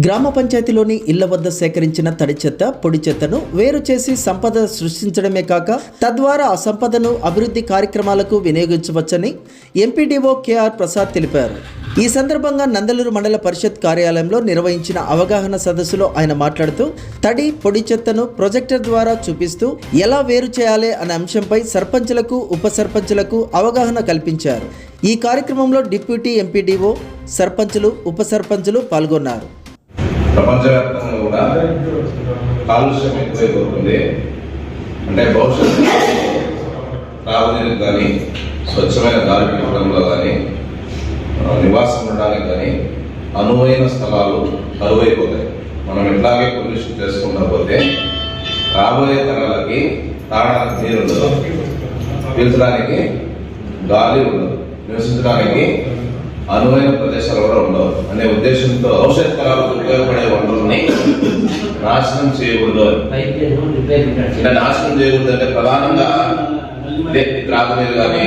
గ్రామ పంచాయతీలోని ఇళ్ళ వద్ద సేకరించిన తడి చెత్త పొడి చెత్తను వేరు చేసి సంపద సృష్టించడమే కాక తద్వారా ఆ సంపదను అభివృద్ధి కార్యక్రమాలకు వినియోగించవచ్చని ఎంపీడీఓ కేఆర్ ప్రసాద్ తెలిపారు. ఈ సందర్భంగా నందలూరు మండల పరిషత్ కార్యాలయంలో నిర్వహించిన అవగాహన సదస్సులో ఆయన మాట్లాడుతూ తడి పొడి చెత్తను ప్రొజెక్టర్ ద్వారా చూపిస్తూ ఎలా వేరు చేయాలి అనే అంశంపై సర్పంచులకు ఉప సర్పంచులకు అవగాహన కల్పించారు. ఈ కార్యక్రమంలో డిప్యూటీ ఎంపీడీఓ సర్పంచులు ఉప సర్పంచులు పాల్గొన్నారు. ప్రపంచవ్యాప్తంగా కూడా కాలుష్యం ఎక్కువైపోతుంది. అంటే భవిష్యత్తు త్రాగునీరుకు కానీ స్వచ్ఛమైన గాలి పీల్చడంలో కానీ నివాసం ఉండడానికి కానీ అనువైన స్థలాలు కరువైపోతాయి. మనం ఇట్లాగే పొల్యూషన్ చేసుకుంటా పోతే రాబోయే తరాలకి తాగడానికి నీరు ఉండదు. పీల్చడానికి గాలి ఉండదు. నివసించడానికి అనువైన ప్రదేశాలు కూడా ఉండవు. అనే ఉద్దేశంతో ఔషధ తరాలకు ఉపయోగపడే వనరుల్ని నాశనం చేయకూడదు అంటే ఇలా నాశనం చేయకూడదు అంటే ప్రధానంగా త్రాగునీరు కానీ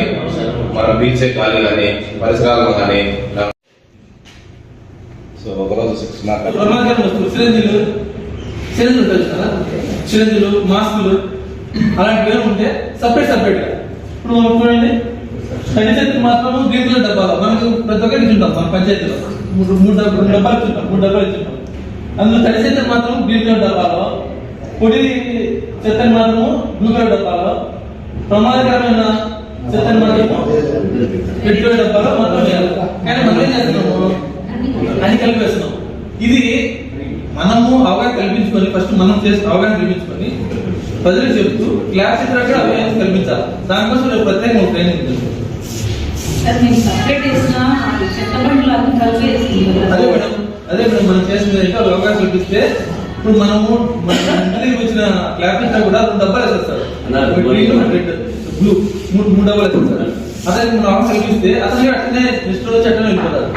మన పీల్చే గాలి కానీ పరిసరాలు కానీ సో ఒకరోజు సిక్స్ సిరంజీలు సిరంజీలు కదా? సిరంజీలు మాస్కులు అలాంటివి పేరు ఉంటే సపరేట్ సపరేట్ ఇప్పుడు చూడండి. పంచాయతీ మాత్రం గ్రీన్ డబ్బాలు మనకు ప్రతి ఒక్కటి ఉంటాం మన పంచాయతీలో. మూడు మూడు డబ్బులు రెండు డబ్బాలు ఇచ్చుంటాం మూడు డబ్బాలు ఇచ్చుంటాం. అందులో తడి చెత్త మాత్రం గ్రీన్ డబ్బాలో పొడి చెత్తని మాత్రము బ్లూ డబ్బాలో ప్రమాదకరమైన చెత్తని మాత్రము పెట్టుబడి డబ్బాలో మాత్రం కానీ మనం ఏం చేస్తున్నాము? అని కలిపేస్తున్నాం. ఇది మనము అవగాహన కల్పించుకొని ఫస్ట్ మనం చేసిన అవగాహన కల్పించుకొని ప్రజలు చెప్తూ క్లాస్ కూడా అవగాహన కల్పించాలి. దానికోసం ప్రత్యేకంగా ట్రైనింగ్ సార్ సపరేట్ చేసిన అదే మేడం అదే మేడం మనం అయితే వాళ్ళకి అవగాహన కల్పిస్తే ఇప్పుడు మనము మన ఇంటికి వచ్చిన క్లాస్ టీచర్ కూడా రెండు డబ్బాలు వేసేస్తారు బ్లూ మూడు మూడు డబ్బాలు వేసేస్తారు అదే మనం అవగాహన కల్పిస్తే అతను అట్లనే నెక్స్ట్ రోజు అట్లనే వెళ్ళిపోతారు.